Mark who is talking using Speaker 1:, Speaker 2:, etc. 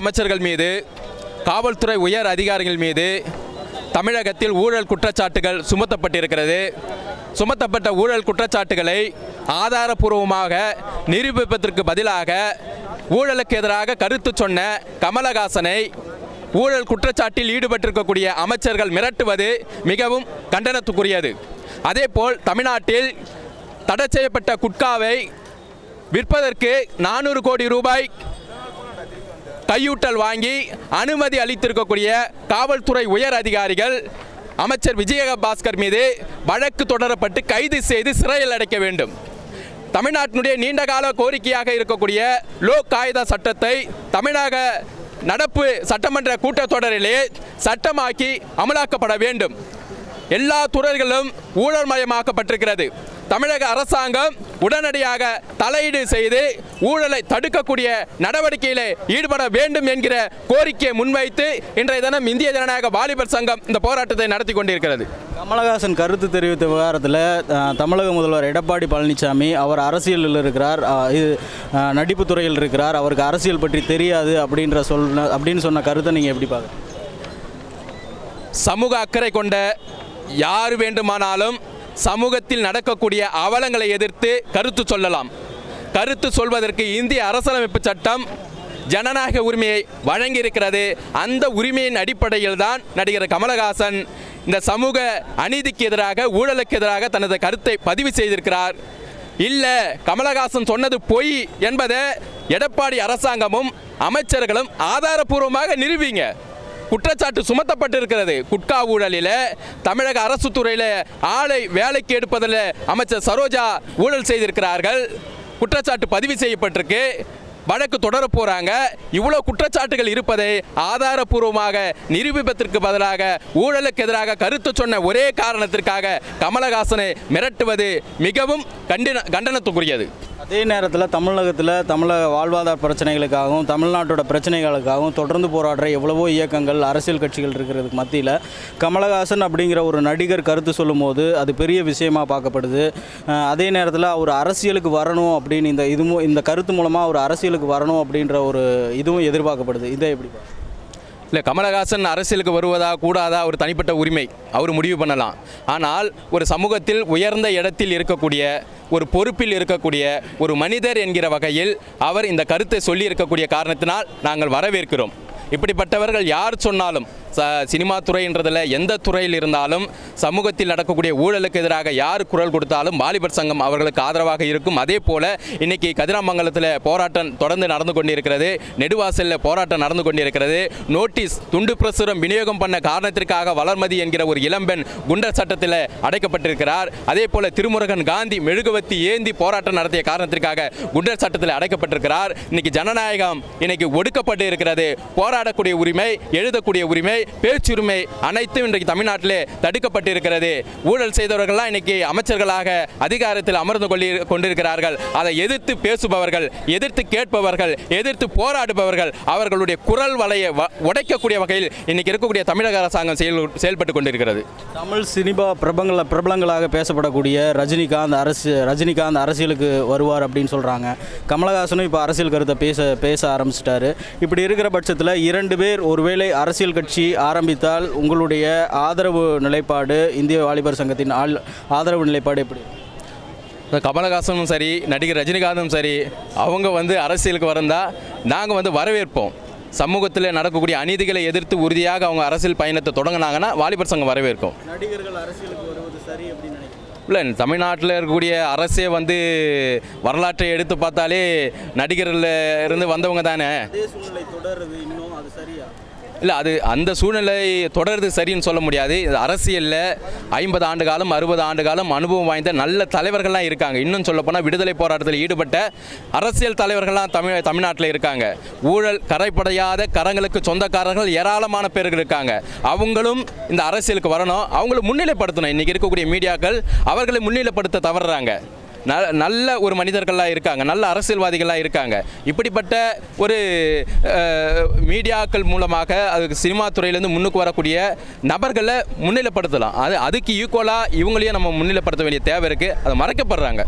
Speaker 1: அமைச்சர்கள் மீது காவல்துறை உயர் அதிகாரிகள் மீது தமிழகத்தில் ஊழல் குற்றச்சாட்டுகள் சுமத்தப்பட்டிருக்கிறது. சுமத்தப்பட்ட ஊழல் குற்றச்சாட்டுகளை ஆதாரபூர்வமாக நிரூபிப்பதற்கு பதிலாக ஊழலுக்கு எதிராக கருத்து சொன்ன கமலஹாசனை ஊழல் குற்றச்சாட்டில் ஈடுபட்டிருக்கக்கூடிய அமைச்சர்கள் மிரட்டுவது மிகவும் கண்டனத்துக்குரியது. அதேபோல் தமிழ்நாட்டில் தடை செய்யப்பட்ட குட்காவை விற்பதற்கு நானூறு கோடி ரூபாய் கையூட்டல் வாங்கி அனுமதி அளித்திருக்கக்கூடிய காவல்துறை உயர் அதிகாரிகள் அமைச்சர் விஜயபாஸ்கர் மீது வழக்கு தொடரப்பட்டு கைது செய்து சிறையில் அடைக்க வேண்டும். தமிழ்நாட்டினுடைய நீண்டகால கோரிக்கையாக இருக்கக்கூடிய லோக் காய்தா சட்டத்தை தமிழக நடப்பு சட்டமன்ற கூட்டத்தொடரிலே சட்டமாக்கி அமலாக்கப்பட வேண்டும். எல்லா துறைகளும் ஊழல்மயமாக்கப்பட்டிருக்கிறது தமிழக அரசாங்கம் உடனடியாக தலையீடு செய்து ஊழலை தடுக்கக்கூடிய நடவடிக்கையிலே ஈடுபட வேண்டும் என்கிற கோரிக்கையை முன்வைத்து இன்றைய தினம் இந்திய ஜனநாயக வாலிபர் சங்கம் இந்த போராட்டத்தை நடத்தி கொண்டிருக்கிறது.
Speaker 2: கமலஹாசன் கருத்து தெரிவித்த விவகாரத்தில் தமிழக முதல்வர் எடப்பாடி பழனிசாமி அவர் அரசியலில் இருக்கிறார் இது நடிப்பு துறையில் இருக்கிறார் அவருக்கு அரசியல் பற்றி தெரியாது அப்படின்ற சொன்ன அப்படின்னு சொன்ன கருத்தை நீங்கள் எப்படி பார்க்குறீங்க?
Speaker 1: சமூக அக்கறை கொண்ட யார் வேண்டுமானாலும் சமூகத்தில் நடக்கக்கூடிய அவலங்களை எதிர்த்து கருத்து சொல்லலாம். கருத்து சொல்வதற்கு இந்திய அரசியலமைப்பு சட்டம் ஜனநாயக உரிமையை வழங்கியிருக்கிறது. அந்த உரிமையின் அடிப்படையில் தான் நடிகர் கமலஹாசன் இந்த சமூக அநீதிக்கு எதிராக ஊழலுக்கு எதிராக தனது கருத்தை பதிவு செய்திருக்கிறார். இல்லை கமலஹாசன் சொன்னது பொய் என்பதை எடப்பாடி அரசாங்கமும் அமைச்சர்களும் ஆதாரபூர்வமாக நிறுவிங்க குற்றச்சாட்டு சுமத்தப்பட்டிருக்கிறது. குட்கா ஊழலில் தமிழக அரசு துறையில் ஆளை வேலைக்கு எடுப்பதில் அமைச்சர் சரோஜா ஊழல் செய்திருக்கிறார்கள். குற்றச்சாட்டு பதிவு செய்யப்பட்டிருக்கு. வழக்கு தொடர போறாங்க. இவ்வளவு குற்றச்சாட்டுகள் இருப்பதை ஆதாரபூர்வமாக நிரூபிப்பதற்கு பதிலாக ஊழலுக்கு எதிராக கருத்து சொன்ன ஒரே காரணத்திற்காக கமலஹாசனை மிரட்டுவது மிகவும் கண்டன கண்டனத்துக்குரியது.
Speaker 2: அதே நேரத்தில் தமிழகத்தில் தமிழக வாழ்வாதார பிரச்சனைகளுக்காகவும் தமிழ்நாட்டோட பிரச்சனைகளுக்காகவும் தொடர்ந்து போராடுற எவ்வளவோ இயக்கங்கள் அரசியல் கட்சிகள் இருக்கிறதுக்கு மத்தியில் கமலஹாசன் அப்படிங்கிற ஒரு நடிகர் கருத்து சொல்லும்போது அது பெரிய விஷயமாக பார்க்கப்படுது. அதே நேரத்தில் அவர் அரசியலுக்கு வரணும் அப்படின்னு இந்த இதுவும் இந்த கருத்து மூலமாக அவர் அரசியலுக்கு வரணும் அப்படின்ற ஒரு இதுவும் எதிர்பார்க்கப்படுது. இதை எப்படி
Speaker 1: இல்லை கமலஹாசன் அரசியலுக்கு வருவதா கூடாதா ஒரு தனிப்பட்ட உரிமை. அவர் முடிவு பண்ணலாம். ஆனால் ஒரு சமூகத்தில் உயர்ந்த இடத்தில் இருக்கக்கூடிய ஒரு பொறுப்பில் இருக்கக்கூடிய ஒரு மனிதர் என்கிற வகையில் அவர் இந்த கருத்தை சொல்லி இருக்கக்கூடிய காரணத்தினால் நாங்கள் வரவேற்கிறோம். இப்படிப்பட்டவர்கள் யார் சொன்னாலும் சினிமா துறைன்றதில் எந்த துறையில் இருந்தாலும் சமூகத்தில் நடக்கக்கூடிய ஊழலுக்கு எதிராக யார் குரல் கொடுத்தாலும் வாலிபர் சங்கம் அவர்களுக்கு ஆதரவாக இருக்கும். அதே போல இன்னைக்கு கதிராமங்கலத்தில் போராட்டம் தொடர்ந்து நடந்து கொண்டிருக்கிறது. நெடுவாசலில் போராட்டம் நடந்து கொண்டிருக்கிறது. நோட்டீஸ் துண்டு பிரசுரம் விநியோகம் பண்ண காரணத்திற்காக வளர்மதி என்கிற ஒரு இளம்பெண் குண்டர் சட்டத்தில் அடைக்கப்பட்டிருக்கிறார். அதே போல திருமுருகன் காந்தி மெழுகுவத்தி ஏந்தி போராட்டம் நடத்திய காரணத்திற்காக குண்டர் சட்டத்தில் அடைக்கப்பட்டிருக்கிறார். இன்னைக்கு ஜனநாயகம் இன்னைக்கு ஒடுக்கப்பட்டு இருக்கிறது. போராடக்கூடிய உரிமை எழுதக்கூடிய உரிமை பேச்சுரிமை அனைத்தும் இன்றைக்கு தமிழ்நாட்டிலே தடுக்கப்பட்டிருக்கிறது. ஊழல் செய்தவர்கள்லாம் இன்னைக்கு அமைச்சர்களாக அதிகாரத்தில் அமர்ந்து கொள்ளி கொண்டிருக்கிறார்கள். அதை எதிர்த்து பேசுபவர்கள் எதிர்த்து கேட்பவர்கள் எதிர்த்து போராடுபவர்கள் அவர்களுடைய குரல் வலையை வ- உடைக்கக்கூடிய வகையில் இன்னைக்கு இருக்கக்கூடிய தமிழக அரசாங்கம் செயல் செயல்பட்டு கொண்டிருக்கிறது.
Speaker 2: தமிழ் சினிமா பிரபங்கள பிரபலங்களாக பேசப்படக்கூடிய ரஜினிகாந்த் அரசு ரஜினிகாந்த் அரசியலுக்கு வருவார் அப்படின்னு சொல்கிறாங்க கமலஹாசனும் இப்போ அரசியல் கருத்தை பேச பேச ஆரம்பிச்சிட்டாரு. இப்படி இருக்கிற பட்சத்தில் இரண்டு பேர் ஒருவேளை அரசியல் கட்சி ஆரம்பித்தால் உங்களுடைய ஆதரவு நிலைப்பாடு இந்திய வாலிபர் சங்கத்தின் ஆள் ஆதரவு நிலைப்பாடு எப்படி?
Speaker 1: கமலஹாசனும் சரி நடிகர் ரஜினிகாந்தும் சரி அவங்க வந்து அரசியலுக்கு வரந்தா நாங்கள் வந்து வரவேற்போம். சமூகத்தில் நடக்கக்கூடிய அநீதிகளை எதிர்த்து உறுதியாக அவங்க அரசியல் பயணத்தை தொடங்கினாங்கன்னா வாலிபர் சங்கம் வரவேற்கும்.
Speaker 2: நடிகர்கள் அரசியலுக்கு வருவது சரி அப்படின்னு நினைக்கிறேன்
Speaker 1: இல்லை தமிழ்நாட்டில் இருக்கக்கூடிய அரசே வந்து வரலாற்றை எடுத்து பார்த்தாலே நடிகர்ல இருந்து வந்தவங்க தானே.
Speaker 2: தொடருது இன்னும் அது சரியா
Speaker 1: இல்லை அது அந்த சூழ்நிலை தொடருது சரின்னு சொல்ல முடியாது. இது அரசியலில் ஐம்பது ஆண்டு காலம் அறுபது ஆண்டு காலம் அனுபவம் வாய்ந்த நல்ல தலைவர்கள்லாம் இருக்காங்க. இன்னும் சொல்லப்போனால் விடுதலை போராட்டத்தில் ஈடுபட்ட அரசியல் தலைவர்கள்லாம் தமிழ் தமிழ்நாட்டில் இருக்காங்க. ஊழல் கரைப்படையாத கரங்களுக்கு சொந்தக்காரர்கள் ஏராளமான பேர்கள் இருக்காங்க. அவங்களும் இந்த அரசியலுக்கு வரணும். அவங்களை முன்னிலைப்படுத்தணும். இன்றைக்கி இருக்கக்கூடிய மீடியாக்கள் அவர்களை முன்னிலைப்படுத்த தவறுறாங்க. நல்ல ஒரு மனிதர்களாக இருக்காங்க. நல்ல அரசியல்வாதிகளாக இருக்காங்க. இப்படிப்பட்ட ஒரு மீடியாக்கள் மூலமாக அதுக்கு சினிமா துறையிலேருந்து முன்னுக்கு வரக்கூடிய நபர்களை முன்னிலைப்படுத்தலாம். அது அதுக்கு ஈக்குவலாக இவங்களையும் நம்ம முன்னிலைப்படுத்த வேண்டிய தேவை இருக்குது அது மறைக்கப்படுறாங்க.